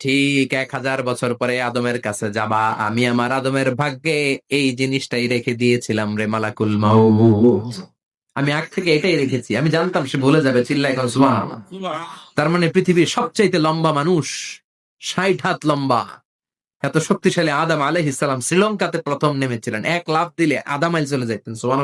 ঠিক এক হাজার বছর পরে আদমের কাছে যাবা। আমি আমার আদমের ভাগ্যে এই জিনিসটাই রেখে দিয়েছিলাম রে মালাকুল মাউত। আমি আগ থেকে এটাই রেখেছি। আমি জানতাম সে ভুলে যাবে চিল্লাই তার মানে পৃথিবীর সবচাইতে লম্বা মানুষ, ষাট হাত লম্বা। এত শক্তিশালী আদাম আলহ ইসলাম শ্রীলঙ্কাতে প্রথম নেমেছিলেন। এক লাভ দিলে আদাম আইল চলে যাইতেন সোমান